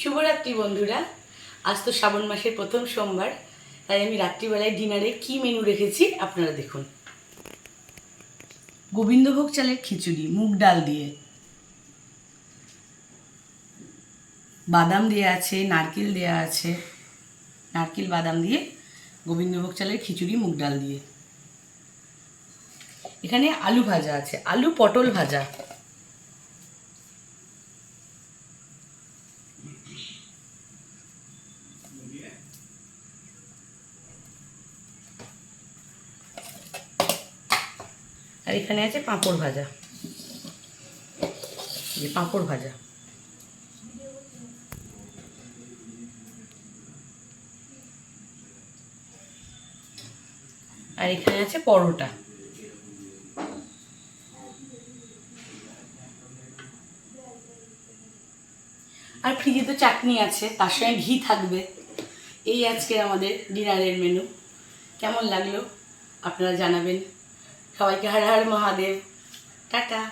শুভরাত্রি বন্ধুরা। আজ তো শ্রাবণ মাসের প্রথম সোমবার, তাই আমি রাত্রিবেলায় ডিনারে কি মেনু রেখেছি আপনারা দেখুন। গোবিন্দভোগ চালের খিচুড়ি, মুগ ডাল দিয়ে। বাদাম দেওয়া আছে, নারকেল দেওয়া আছে। নারকেল, বাদাম দিয়ে গোবিন্দভোগ চালের খিচুড়ি, মুগ ডাল দিয়ে। এখানে আলু ভাজা আছে, আলু পটল ভাজা। আর এখানে আছে পাঁপড় ভাজা। যে পাঁপড় ভাজা। আর এখানে আছে পরোটা। আর ফ্রিজে তো চাটনি আছে, তার সঙ্গে ঘি থাকবে। এই আজকে আমাদের ডিনারের মেনু কেমন লাগল? আপনারা জানাবেন। সবাইকে হর হর মহাদেব। টাটা।